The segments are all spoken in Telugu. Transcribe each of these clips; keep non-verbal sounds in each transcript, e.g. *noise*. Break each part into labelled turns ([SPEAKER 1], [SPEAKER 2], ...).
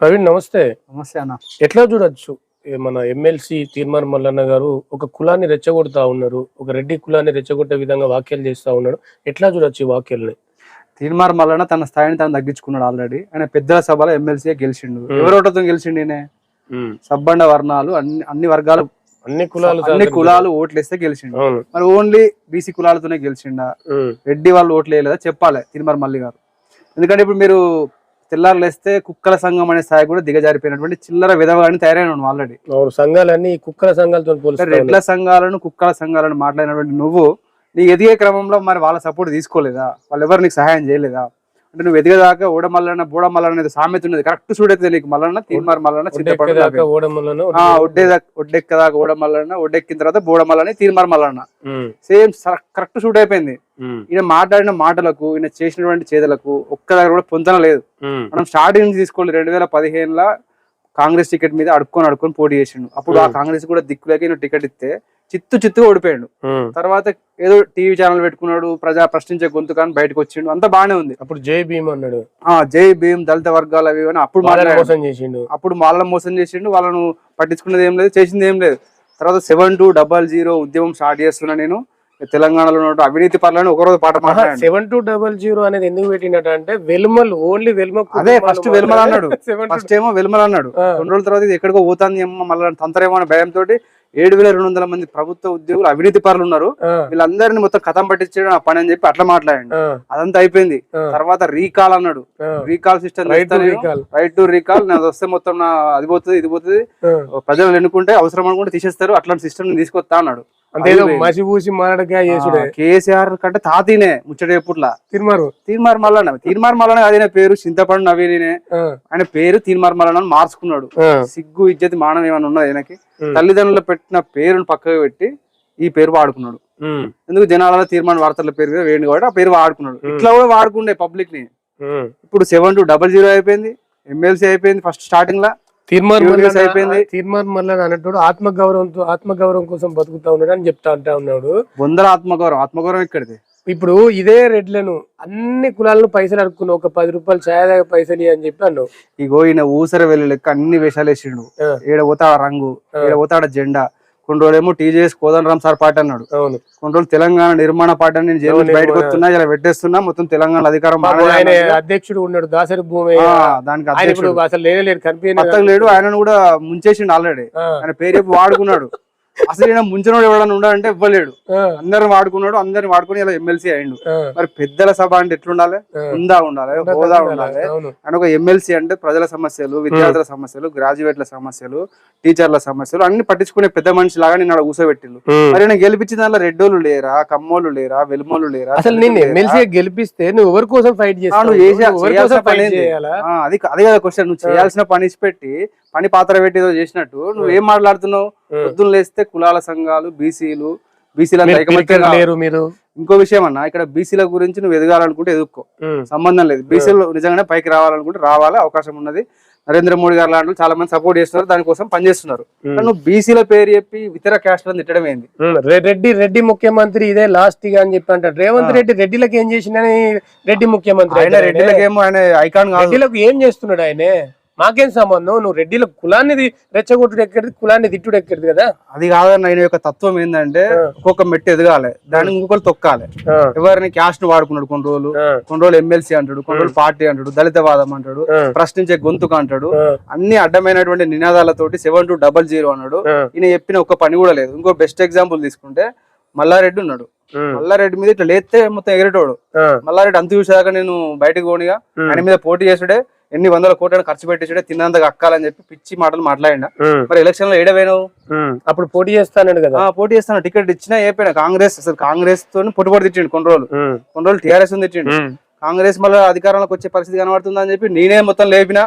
[SPEAKER 1] ప్రవీణ్ నమస్తే.
[SPEAKER 2] నమస్తే అన్న.
[SPEAKER 1] ఎట్లా చూడొచ్చు? మన ఎమ్మెల్సీ తీర్మార్ మల్లన్న గారు ఒక కులాన్ని రెచ్చగొడతా ఉన్నారు ఒక రెడ్డి కులాన్ని రెచ్చగొట్టే విధంగా వ్యాఖ్యలు చేస్తా ఉన్నాడు. ఎట్లా చూడొచ్చు ఈ వ్యాఖ్యల్ని?
[SPEAKER 2] తీర్మార్ మల్లన్న తన స్థాయిని తను తగ్గించుకున్నాడు ఆల్రెడీ ఆయన పెద్దల సభలో ఎమ్మెల్సీ గెలిచిండు. ఎవరోటతో గెలిచిండు ఈయన? సబ్బండ వర్ణాలు అన్ని అన్ని వర్గాలు
[SPEAKER 1] అన్ని కులాలు
[SPEAKER 2] అన్ని కులాలు ఓట్లు వేస్తే గెలిచిండు మరి ఓన్లీ బీసీ కులాలతోనే గెలిచిండా? రెడ్డి వాళ్ళు ఓట్లు వేయలేదా చెప్పాలి తీర్మార్ మల్లి గారు ఎందుకంటే ఇప్పుడు మీరు తెల్లారులు వేస్తే కుక్కల సంఘం అనే స్థాయి కూడా దిగజారిపోయినటువంటి చిల్లర విధవాన్ని తయారైన ఆల్రెడీ
[SPEAKER 1] సంఘాలన్నీ కుక్కల సంఘాలతో పోలుస్తా
[SPEAKER 2] రెడ్ల సంఘాలను కుక్కల సంఘాలను మాట్లాడినటువంటి నువ్వు నీ ఎదిగే క్రమంలో మరి వాళ్ళ సపోర్ట్ తీసుకోలేదా? వాళ్ళు ఎవరు నీకు సహాయం చేయలేదా? అంటే నువ్వు ఎదిగేదాకా ఓడమల్లన్న బూడమల్లన్న అనేది సామెత ఉన్నది. కరెక్ట్ చూడైతే నీకు మల్లన్న తీర్మార్ మల్లన్న చింతపడు
[SPEAKER 1] దాకా. ఓడమల్లను
[SPEAKER 2] ఆ ఒడ్డేదాకా ఒడ్డెక్కదాకా ఓడమల్లన్న ఒడ్డెక్కిన తర్వాత బూడమల్లని Teenmar Mallanna. Same correct shoot అయిపోయింది. ఈయన మాట్లాడిన మాటలకు ఈయన చేసినటువంటి చేతలకు ఒక్క దగ్గర కూడా పొందన లేదు. మనం స్టార్టింగ్ నుంచి తీసుకోవాలి రెండు వేల పదిహేనులో కాంగ్రెస్ టికెట్ మీద అడుక్కొని అడుక్కొని పోటీ చేసిండు. అప్పుడు ఆ. కాంగ్రెస్ కూడా దిక్కులేక ఈయన టికెట్ ఇస్తే చిత్తు చిత్తుగా ఓడిపోయాడు. తర్వాత ఏదో టీవీ ఛానల్ పెట్టుకున్నాడు ప్రజా ప్రశ్నించే గొంతు కానీ బయటకు వచ్చిండు. అంతా బాగానే ఉంది.
[SPEAKER 1] అప్పుడు జై భీమ్ అన్నాడు.
[SPEAKER 2] ఆ జై భీమ్ దళిత వర్గాలు అవి అని అప్పుడు
[SPEAKER 1] మోసం చేసిండు.
[SPEAKER 2] అప్పుడు వాళ్ళని మోసం చేసిండు వాళ్ళను పట్టించుకున్నది ఏం లేదు చేసింది ఏం లేదు. తర్వాత సెవెన్ టూ డబల్ జీరో ఉద్యమం స్టార్ట్ చేస్తున్నా నేను. తెలంగాణలో ఉన్న అవినీతి పనులను ఒకరోజు పాట
[SPEAKER 1] సెవెన్ టూ డబల్ జీరో అనేది ఎందుకు పెట్టినట్టు అంటే వెల్మల్ ఓన్లీ వెల్మ
[SPEAKER 2] అదే ఫస్ట్ వెల్మల్ అన్నాడు. *laughs* ఫస్ట్ ఏమో వెలుమల అన్నాడు. రెండు రోజుల తర్వాత ఇది ఎక్కడికో పోతాంది ఏమో మళ్ళీ తంతరేమో అనే భయంతో ఏడు వేల రెండు వందల మంది ప్రభుత్వ ఉద్యోగులు అవినీతి పరులు ఉన్నారు. వీళ్ళందరినీ మొత్తం కథం పట్టించడం ఆ పని అని చెప్పి అట్లా మాట్లాడండి. అదంతా అయిపోయింది. తర్వాత రీకాల్ అన్నాడు. Recall system
[SPEAKER 1] right
[SPEAKER 2] to recall. నాది వస్తే మొత్తం నా అది పోతుంది ఇది పోతుంది. ప్రజలు ఎన్నుకుంటే అవసరం అనుకుంటే తీసేస్తారు. అట్లాంటి సిస్టమ్ తీసుకొస్తా అన్నాడు.
[SPEAKER 1] అంతేదో మసి పూసి మారడగా చేసుడే.
[SPEAKER 2] కేసీఆర్ కంటే తాతీనే ముచ్చట ఎప్పుట్లా
[SPEAKER 1] తిరుమారు.
[SPEAKER 2] తీర్మార్ మల్లన్న తీర్మార్ మల్లన్న అదే పేరు చింతపండు నవీనే ఆయన పేరు తీర్మార్ మల్లన్న మార్చుకున్నాడు. సిగ్గు ఇజ్జతి మానం ఏమైనా ఉన్నది ఆయనకి తల్లిదండ్రులు పెట్టిన పేరును పక్కకు పెట్టి ఈ పేరు వాడుకున్నాడు. ఎందుకు జనాల తీర్మాన వార్తల పేరు మీద వేయండి కాబట్టి ఆ పేరు వాడుకున్నాడు. ఇట్లా కూడా వాడుకుండే
[SPEAKER 1] పబ్లిక్ని.
[SPEAKER 2] ఇప్పుడు సెవెన్ టూ డబల్ జీరో అయిపోయింది. ఎమ్మెల్సీ అయిపోయింది ఫస్ట్ స్టార్టింగ్ లా
[SPEAKER 1] మల్లన్న
[SPEAKER 2] అయిపోయింది.
[SPEAKER 1] తీర్మార్ మల్లన్న అన్నట్టు ఆత్మగౌరవంతో ఆత్మగౌరవం కోసం బతుకుతా ఉన్నాడు అని చెప్తా అంటా ఉన్నాడు
[SPEAKER 2] వందల ఆత్మగౌరవం ఆత్మగౌరవం ఇక్కడిది
[SPEAKER 1] ఇప్పుడు ఇదే రెడ్లను అన్ని కులాలను పైసలు అడుక్కున్న ఒక పది రూపాయలు ఛాయదాగా పైసలు అని చెప్పి అన్నావు
[SPEAKER 2] ఇగో ఈయన ఊసర వెళ్ళి లెక్క అన్ని వేషాలు వేసిండు. ఏడ పోతాడ రంగు. ఏడ పోతాడ జెండా కొన్ని రోజులేమో టీజేఎస్ కోదండరామ్ సార్ పార్టీ అన్నాడు. కొన్ని రోజులు తెలంగాణ నిర్మాణ పార్టీ నేను జైలు బయటకు. వస్తున్నా ఇలా పెట్టేస్తున్నా మొత్తం తెలంగాణ అధికారం.
[SPEAKER 1] అధ్యక్షుడు ఉన్నాడు దాసరి భూమి
[SPEAKER 2] దానికి అధ్యక్షుడు.
[SPEAKER 1] అసలు లేనేలేడు కనిపించలేదు.
[SPEAKER 2] లేడు ఆయనను కూడా ముంచేసిండు ఆల్రెడీ ఆయన పేరు వాడుకున్నాడు. అసలు ఈయన ముంచినోడు ఎవడన్నా ఉండాలంటే ఇవ్వలేడు. అందరిని వాడుకున్నాడు అందరిని వాడుకుని ఇలా ఎమ్మెల్సీ అయిండు మరి పెద్దల సభ అంటే ఎట్లుండాలి. ఉందా ఉండాలి? హోదా ఉండాలి? ఆయన ఒక ఎమ్మెల్సీ అంటే ప్రజల సమస్యలు విద్యార్థుల సమస్యలు గ్రాడ్యుయేట్ల సమస్యలు టీచర్ల సమస్యలు అన్ని పట్టించుకునే పెద్ద మనిషి లాగా నేను కూర్చోబెట్టిండు
[SPEAKER 1] ఉమ్.
[SPEAKER 2] మరి నేను గెలిపించిన దానిలో రెడ్డోళ్ళు లేరా కమ్మోళ్ళు లేరా వెలుమోళ్ళు లేరా
[SPEAKER 1] అసలు నేను? ఎమ్మెల్సీ గెలిపిస్తే నువ్వు ఎవరి కోసం ఫైట్ చేస్తావు? చేయాలా?
[SPEAKER 2] అది అదే కదా క్వశ్చన్ నువ్వు చేయాల్సిన పని పెట్టి పని పాత్ర పెట్టి ఏదో చేసినట్టు నువ్వు ఏం మాట్లాడుతున్నావు. పొద్దున్న లేస్తే కులాల సంఘాలు బీసీలు బీసీల
[SPEAKER 1] మీరు పిరికెలు లేరు మీరు?
[SPEAKER 2] ఇంకో విషయం అన్న ఇక్కడ బీసీల గురించి నువ్వు ఎదగాలనుకుంటే ఎదుక్కో. సంబంధం లేదు. బీసీలు నిజంగానే పైకి రావాలనుకుంటే రావాలి అవకాశం ఉన్నది. నరేంద్ర మోడీ గారు లాంటి చాలా మంది సపోర్ట్ చేస్తున్నారు దానికోసం పనిచేస్తున్నారు. నువ్వు బీసీల పేరు చెప్పి ఇతర క్యాస్ట్లను తిట్టడం ఏంది?
[SPEAKER 1] రెడ్డి రెడ్డి ముఖ్యమంత్రి ఇదే లాస్ట్గా అని చెప్పి అంటారు రేవంత్ రెడ్డి రెడ్డిలకు ఏం చేసిండని రెడ్డి ముఖ్యమంత్రి
[SPEAKER 2] ఆయన
[SPEAKER 1] అయినాడు.
[SPEAKER 2] రెడ్డిలకేమో ఆయన ఐకాన్
[SPEAKER 1] రెడ్డిలకు ఏం చేస్తున్నాడు ఆయనే? మాకేం సంబంధం? నువ్వు రెడ్డిల కులాన్ని రెచ్చగొట్టుడు ఎక్కడిది? కులాన్ని తిట్టుడు ఎక్కడిది కదా?
[SPEAKER 2] అది కాదన్న ఆయన యొక్క తత్వం ఏంటంటే. ఒక్కొక్క మెట్టు ఎదగాలి. దానికి ఇంకొకరు తొక్కాలి. ఎవరిని క్యాస్ట్ వాడుకున్నాడు కొన్ని రోజులు. కొన్ని రోజులు ఎమ్మెల్సీ అంటాడు కొన్ని రోజులు పార్టీ అంటాడు దళితవాదం అంటాడు ప్రశ్నించే గొంతుకు అంటాడు. అన్ని అడ్డమైనటువంటి నినాదాలతోటి సెవెన్ టూ డబల్ జీరో అన్నాడు. ఈయన చెప్పిన ఒక్క పని కూడా లేదు. ఇంకో బెస్ట్ ఎగ్జాంపుల్ తీసుకుంటే మల్లారెడ్డి ఉన్నాడు. మల్లారెడ్డి మీద ఇట్లా లేస్తే మొత్తం ఎగరేటోడు. మల్లారెడ్డి అంత చూసాక నేను బయటకు పోనిగా ఆయన మీద పోటీ చేసుడే ఎన్ని వందల కోట్లను ఖర్చు పెట్టేసాడే తిన్నంతగా అక్కాలని చెప్పి పిచ్చి మాటలు మాట్లాడిన. మరి ఎలక్షన్లో ఏడవేనావు.
[SPEAKER 1] అప్పుడు పోటీ చేస్తానండి కదా.
[SPEAKER 2] ఆ, పోటీ చేస్తాను. టికెట్ ఇచ్చినా ఏపోయినా కాంగ్రెస్ అసలు కాంగ్రెస్తో పొట్టుపడి తిట్టిండు కొన్ని రోజులు. కొన్ని రోజులు టీఆర్ఎస్ తిట్టిండు. కాంగ్రెస్ మళ్ళీ అధికారంలోకి వచ్చే పరిస్థితి కనబడుతుందని అని చెప్పి నేనే మొత్తం లేపినా.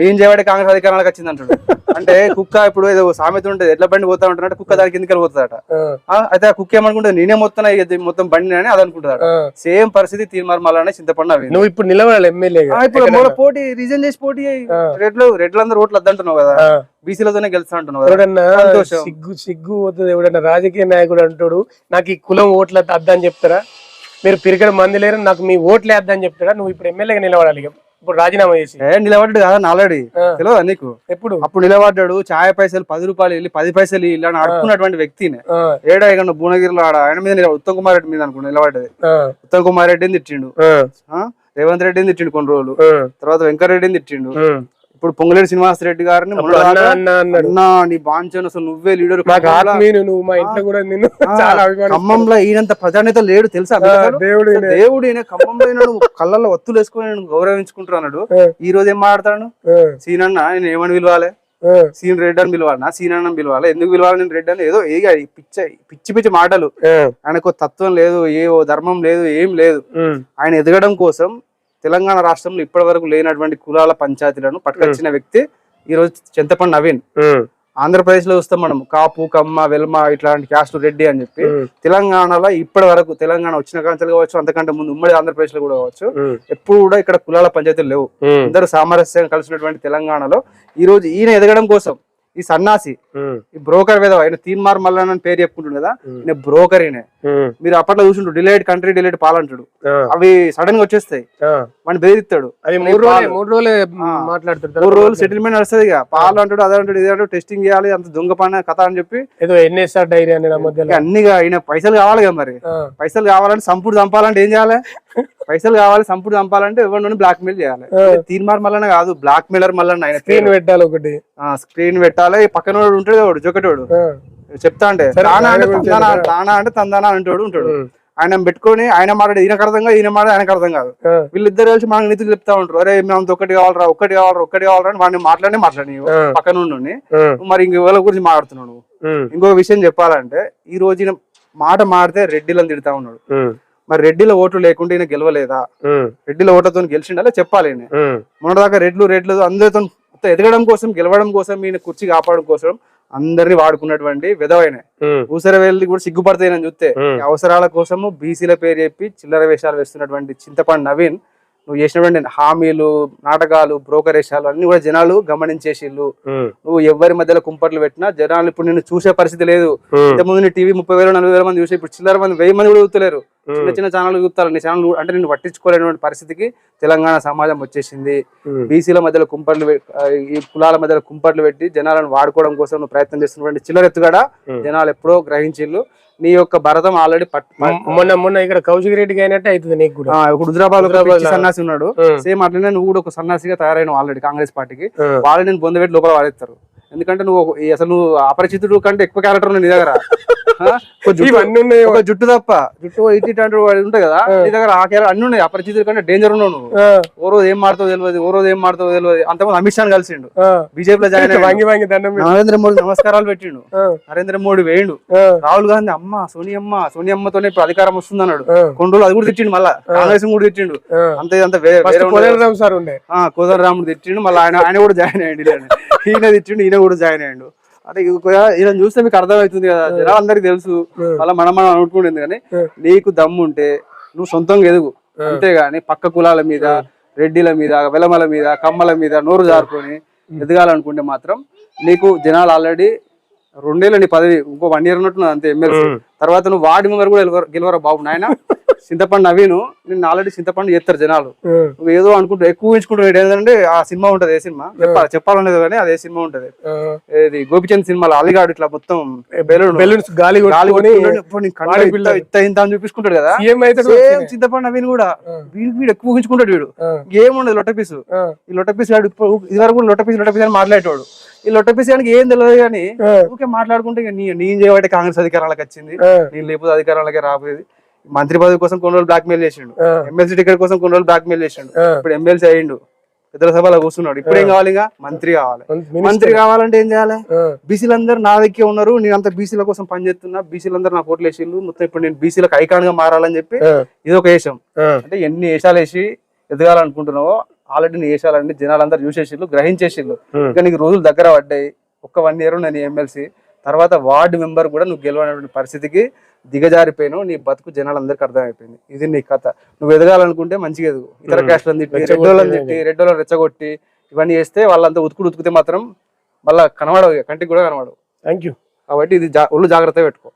[SPEAKER 2] నేను చేయబడి కాంగ్రెస్ అధికారంలోకి వచ్చింది అంటాడు. *laughs* అంటే కుక్క ఇప్పుడు ఏదో సామెత ఉంటుంది ఎట్ల బండి పోతా ఉంటున్నట్టు కుక్క దాని కిందకి వెళ్ళిపోతుందట.
[SPEAKER 1] ఆ,
[SPEAKER 2] ఆ, అయితే ఆ కుక్క ఏమనుకుంటుంది నేనే మొత్తం మొత్తం బండి అని అది అనుకుంటుందట. సేమ్ పరిస్థితి తీర్మార్ మళ్ళీ చింతపండు అవి.
[SPEAKER 1] నువ్వు ఇప్పుడు నిలబడాలి ఎమ్మెల్యే
[SPEAKER 2] ఇప్పుడు పోటీ రీజన్ చేసి పోటీ. రెడ్లు రెడ్లందరూ ఓట్లు వద్దంటున్నావు కదా. బీసీలతోనే గెలుస్తా అంటున్నావు
[SPEAKER 1] ఎవడన్నా. సిగ్గు సిగ్గు పోతుంది ఎవడన్నా రాజకీయ నాయకుడు అంటాడు నాకు ఈ కులం ఓట్లు అద్దని చెప్తారా? మీరు పిరికడ మంది లేరు నాకు మీ ఓట్లు వేద్దని చెప్తారా నువ్వు ఇప్పుడు ఎమ్మెల్యేగా నిలబడాలి ఇప్పుడు రాజీనామా చేసి.
[SPEAKER 2] ఏ నిలబడ్డాడు కదా ఆల్రెడీ. తెలియదా నీకు?
[SPEAKER 1] ఎప్పుడు?
[SPEAKER 2] అప్పుడు నిలబడ్డాడు ఛాయ్ పైసలు పది రూపాయలు వెళ్ళి పది పైసలు ఇల్లు అని అడుక్కున్నటువంటి వ్యక్తిని. ఏడా ఇక భువనగిరిలో ఆడ ఆయన మీద ఉత్తమ్ కుమార్ రెడ్డి మీద అనుకున్నా నిలబడ్డది. ఉత్తమ్ కుమార్ రెడ్డిని తిట్టిండు? రేవంత్ రెడ్డిని తిట్టిండు కొన్ని రోజులు. తర్వాత వెంకటరెడ్డిని తిట్టిండు. ఇప్పుడు పొంగులేటి శ్రీనివాస్ రెడ్డి గారిని
[SPEAKER 1] అన్న
[SPEAKER 2] నీ బాంచన్ అసలు నువ్వే లీడర్
[SPEAKER 1] నువ్వు మా ఇంట్లో కూడా నిన్ను
[SPEAKER 2] ఖమ్మంలో ఈయనంత ప్రజానేత లేడు తెలుసా?
[SPEAKER 1] దేవుడు.
[SPEAKER 2] దేవుడు ఈయన. ఖమ్మంలో నువ్వు కళ్ళల్లో ఒత్తులు వేసుకొని నేను గౌరవించుకుంటున్నాడు. ఈ రోజు ఏం మాట్లాడతాడు?
[SPEAKER 1] ఆ,
[SPEAKER 2] సీనన్న నేను ఏమని పిలవాలి? సీన్ రెడ్ అని పిలవాలనా సీన్ అన్న పిలవాలి. ఎందుకు పిలవాలి నేను రెడ్ అని? ఏదో ఏ పిచ్చ పిచ్చి పిచ్చి మాటలు. ఆయనకు తత్వం లేదు ఏ ధర్మం లేదు ఏం లేదు. ఆయన ఎదగడం కోసం తెలంగాణ రాష్ట్రంలో ఇప్పటి వరకు లేనటువంటి కులాల పంచాయతీలను పట్టుకొచ్చిన వ్యక్తి ఈ రోజు చింతపండు నవీన్. ఆంధ్రప్రదేశ్లో చూస్తాం మనం కాపు కమ్మ వెల్మ ఇట్లాంటి క్యాస్ట్ రెడ్డి అని చెప్పి. తెలంగాణలో ఇప్పటి వరకు తెలంగాణ వచ్చిన కాంచెలు కావచ్చు అంతకంటే ముందు ఉమ్మడి ఆంధ్రప్రదేశ్లో కూడా కావచ్చు ఎప్పుడు కూడా ఇక్కడ కులాల పంచాయతీలు లేవు. అందరూ సామరస్యంగా కలిసినటువంటి తెలంగాణలో ఈ రోజు ఈయన ఎదగడం కోసం ఈ సన్నాసి ఈ బ్రోకర్ మీద ఆయన తీన్మార్ మల్లన్న అని పేరు చెప్పుకుంటుంది కదా. ఈయన బ్రోకర్ మీరు అప్పట్లో చూసిండు డిలైట్ కంట్రీ డిలైట్ పాలంటాడు. అవి సడన్గా వచ్చేస్తాయి. వాడిని బెదిరిస్తాడు.
[SPEAKER 1] అది మూడు రోజులే మూడు రోజులే మాట్లాడుతుంటారు.
[SPEAKER 2] మూడు రోజులు సెటిల్మెంట్ నడుస్తుంది ఇక. పాలు అంటాడు అదే అంటాడు ఇదే అంటాడు టెస్టింగ్ చేయాలి అంత దొంగ పని కథ అని చెప్పి.
[SPEAKER 1] ఏదో ఎన్ఎస్ఆర్ డైరీ
[SPEAKER 2] అన్ని ఈయన పైసలు కావాలి కదా మరి. పైసలు కావాలంటే సంపుడు చంపాలంటే ఏం చేయాలి? *laughs* పైసలు కావాలి సంపుడు చంపాలంటే ఎవరిని బ్లాక్ మెయిల్ చేయాలి తీన్మార్ మల్లన్న కాదు బ్లాక్ మెయిలర్ మల్లన్న ఆయన
[SPEAKER 1] స్క్రీన్ పెట్టాలి ఒకటి.
[SPEAKER 2] స్క్రీన్ పెట్టాలి. ఈ పక్కన వాడు ఉంటాడు వాడు జొకటోడు. చెప్తా అంటే తానా అంటే తందానా? తానా అంటే తందానా అంటాడు ఉంటాడు. ఆయన పెట్టుకొని ఆయన మాట్లాడి ఈయనకు అర్థం కాదు ఈయన మాట ఆయనకు అర్థం కాదు. వీళ్ళిద్దరు కలిసి మనకు నీతులు చెప్తా ఉంటారు. అరే మేము ఒకటి కావాలరా ఒకటి కావాలరా ఒకటి కావాలరా అని వాడిని మాట్లాడి మాట్లాడి. పక్కన ఉండి మరి ఇంక వాళ్ళ గురించి
[SPEAKER 1] ఉమ్,
[SPEAKER 2] ఇంకో విషయం చెప్పాలంటే ఈ రోజు మాట మాడితే రెడ్డిలను తిడతా ఉన్నాడు. మరి రెడ్డిల ఓట్లు లేకుంటే ఈయన గెలవలేదా? రెడ్డిల ఓట్లతో గెలిచిండా? లేదా చెప్పాలి మొన్నదాకా రెడ్లు రెడ్లు అందరితో ఎదగడం కోసం గెలవడం కోసం ఈయన కుర్చీ కాపాడడం కోసం అందరినీ వాడుకున్నటువంటి విధవైన
[SPEAKER 1] ఉమ్,
[SPEAKER 2] ఊసర వెళ్ళి కూడా సిగ్గుపడతాయని చూస్తే. అవసరాల కోసము బీసీల పేరు చెప్పి చిల్లర వేషాలు వేస్తున్నటువంటి చింతపండు నవీన్ నువ్వు చేసినటువంటి హామీలు నాటకాలు బ్రోకర్ వేషాలు అన్ని కూడా జనాలు గమనించేసిళ్ళు. నువ్వు ఎవరి మధ్యలో కుంపట్లు పెట్టినా జనాలు ఇప్పుడు నిన్ను చూసే పరిస్థితి లేదు. ఇంతకుముందు నీ టీవీ ముప్పై వేలు నలభై వేల మంది చూసి ఇప్పుడు చిల్లర మంది వెయ్యి మంది కూడా చూస్తలేరు. చిన్న చిన్న ఛానల్ చూస్తారు. నీ ఛానల్ అంటే నిన్ను పట్టించుకోలేనటువంటి పరిస్థితికి తెలంగాణ సమాజం వచ్చేసింది. బీసీల మధ్యలో కుంపట్లు ఈ కులాల మధ్యలో కుంపట్లు పెట్టి జనాలను వాడుకోవడం కోసం నువ్వు ప్రయత్నం చేస్తున్నటువంటి చిల్లర ఎత్తుగడ. జనాలు ఎప్పుడో గ్రహించిళ్ళు. నీ యొక్క భరతం ఆల్రెడీ
[SPEAKER 1] మొన్న మొన్న ఇక్కడ కౌశిక్ రెడ్డికి అయినట్టే అవుతుంది నీకు కూడా.
[SPEAKER 2] ఇప్పుడు హుజరాబాద్. సన్నాసి ఉన్నాడు. సేమ్ అట్లనే నువ్వు కూడా ఒక సన్నాసిగా తయారైన ఆల్రెడీ కాంగ్రెస్ పార్టీకి. వాళ్ళు నేను బొందబెట్టి లోపల వాడేస్తారు. ఎందుకంటే నువ్వు అసలు నువ్వు అపరిచితుడు కంటే ఎక్కువ క్యారెక్టర్ ఉంది నీ దగ్గర. *laughs* జుట్టు-
[SPEAKER 1] ఇవన్నీ ఉన్నాయి.
[SPEAKER 2] ఒక జుట్టు తప్ప. జుట్టు ఉంటాయి కదా నీ దగ్గర ఆ క్యారెక్టర్ అన్ని ఉన్నాయి. అపరిచితుడు కంటే డేంజర్ ఉన్నావు నువ్వు. ఓ రోజు ఏం మాడుతావు తెలియదు ఓ రోజు ఏం మాడుతావు తెలియదు అంతమంది అమిత్ షాని కలిసిండు. బీజేపీలో జాయిన్ అయ్యాడు.
[SPEAKER 1] వంగి వంగి దండం పెట్టి.
[SPEAKER 2] నరేంద్ర మోడీ నమస్కారాలు పెట్టిండు. నరేంద్ర మోడీ వేయండు. రాహుల్ గాంధీ అమ్మ సోనియమ్మ సోనియమ్మతోనే ఇప్పుడు అధికారం వస్తుంది అన్నాడు కొన్ని రోజులు అది కూడా తిట్టిండు మళ్ళా. కాంగ్రెస్ కూడా తిట్టిండు. అంతే అంత వేరే ఉండదు.
[SPEAKER 1] కోదండరామ్ సార్ ఉండే.
[SPEAKER 2] ఆ కోదండరాముడు తిట్టిండు. మళ్ళీ ఆయన ఆయన కూడా జాయిన్ అయ్యండి. ఈయన తిట్టిండు ఈయన కూడా జాయిన్ అయ్యండు. అంటే ఈయన చూస్తే మీకు అర్థమవుతుంది కదా జనాలు అందరికి తెలుసు. మళ్ళీ మనం మనం అనుకుంటుంది కానీ నీకు దమ్ము ఉంటే నువ్వు సొంతంగా ఎదుగు. అంతేగాని పక్క కులాల మీద రెడ్డిల మీద వెలమల మీద కమ్మల మీద నోరు జారుకొని ఎదగాలనుకుంటే మాత్రం నీకు జనాలు ఆల్రెడీ రెండేళ్ళు నీ పదవి ఇంకో వన్ ఇయర్ ఉన్నట్టు అంతే ఎమ్మెల్సీ. తర్వాత నువ్వు వార్డు మెంబర్ కూడా గెలవరా బాబు నాయన. చింతపండు నవీను నిన్ను ఆల్రెడీ చింతపండు చేస్తారు జనాలు. ఏదో అనుకుంటూ ఎక్కువ ఊహించుకుంటున్నావు ఏంటంటే ఆ సినిమా ఉంటది ఏ సినిమా? చెప్పాలి? చెప్పాలనేది కానీ అదే సినిమా ఉంటది. ఇది గోపిచంద్ సినిమాలో అలిగాడు ఇట్లా మొత్తం బెలూన్.
[SPEAKER 1] బెలూన్స్ గాలి
[SPEAKER 2] ఇంత- అని చూపించుకుంటాడు కదా. చింతపండు నవీన్ కూడా. వీడు వీడు ఎక్కువ ఊహించుకుంటాడు వీడు. ఏముండదు లొట్ట పీసు. ఈ లొట్ట పీసు గాడు ఇప్పుడు ఇది వరకు కూడా లొట్ట పీసు లొట్ట పీసు అని మాట్లాడేటోడు. ఈ లొట్ట పీసు గానికి ఏం తెలియదు కానీ ఊరికే మాట్లాడుకుంటే నేను చేయబట్టి కాంగ్రెస్ అధికారాలకు వచ్చింది. నేను లేకపోతే అధికారాలకే రాబోయేది. మంత్రి పదవి కోసం కొన్ని రోజులు బ్లాక్ మెయిల్ చేసిండు ఎమ్మెల్సీ టికెట్ కోసం కొన్ని రోజులు బ్లాక్ మెయిల్ చేసిండు ఇప్పుడు ఎమ్మెల్సీ అయ్యిండు. పెద్దల సభలో కూర్చున్నాడు. ఇప్పుడు ఏం కావాలి ఇక? మంత్రి కావాలి. మంత్రి కావాలంటే ఏం చేయాలి? బీసీలందరూ నా దగ్గర ఉన్నారు. నేను అంత బీసీల కోసం పనిచేస్తున్నా బీసీలందరూ నా కోట్లు వేసిళ్ళు మొత్తం ఇప్పుడు నేను బీసీలకు ఐకాన్గా మారాలని చెప్పి ఇది ఒక వేషం. అంటే ఎన్ని వేషాలు వేసి ఎదగాలనుకుంటున్నావో ఆల్రెడీ నీ వేషాలన్నీ జనాలందరూ చూసేసిళ్ళు గ్రహించేసిళ్ళు ఇంకా నీకు రోజులు దగ్గర పడ్డాయి. ఒక్క వన్ ఇయర్ నేను ఎమ్మెల్సీ తర్వాత వార్డు మెంబర్ కూడా నువ్వు గెలవనటువంటి పరిస్థితికి దిగజారిపోయినావు. నీ బతుకు జనాలందరికీ అర్థమైపోయింది. ఇది నీ కథ. నువ్వు ఎదగాలనుకుంటే మంచిగా ఎదుగు. ఇతర క్యాస్ట్లను తిట్టి రెడ్డోళ్ళని తిట్టి రెడ్డోళ్ళని రెచ్చగొట్టి ఇవన్నీ చేస్తే వాళ్ళంతా ఉతుకుడు ఉతికితే మాత్రం మళ్ళా కనబడవు కంటికి కూడా కనబడవు.
[SPEAKER 1] థ్యాంక్ యూ
[SPEAKER 2] కాబట్టి ఇది ఒళ్ళు జాగ్రత్త పెట్టుకో.